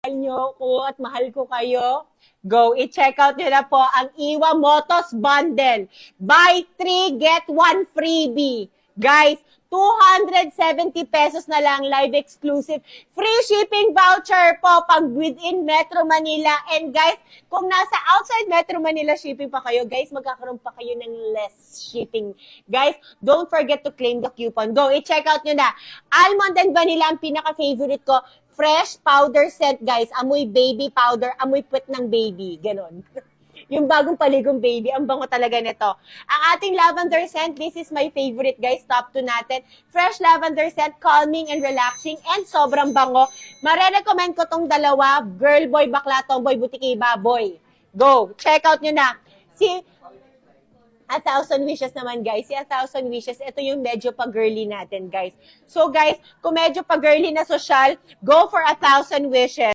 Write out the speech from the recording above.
mahal nyo ko at mahal ko kayo, go, i-check out nyo na po ang Iwa Motos Bundle. Buy 3, get 1 freebie. Guys, 270 pesos na lang, live exclusive. Free shipping voucher po pag within Metro Manila. And guys, kung nasa outside Metro Manila shipping pa kayo, guys, magkakaroon pa kayo ng less shipping. Guys, don't forget to claim the coupon. Go, i-check out nyo na. Almond and vanilla ang pinaka-favorite ko. Fresh powder scent, guys. Amoy baby powder, amoy puwet ng baby. Ganon. Yung bagong paligong baby, ang bango talaga nito. Ang ating lavender scent, this is my favorite guys, top 2 natin. Fresh lavender scent, calming and relaxing, and sobrang bango. Mare-recommend ko tong dalawa, girl boy, bakla, tomboy, butiki, baboy. Go, check out nyo na. Si A Thousand Wishes naman, guys. Si A Thousand Wishes, ito yung medyo pa-girly natin, guys. So, guys, kung medyo pa-girly na social, go for A Thousand Wishes.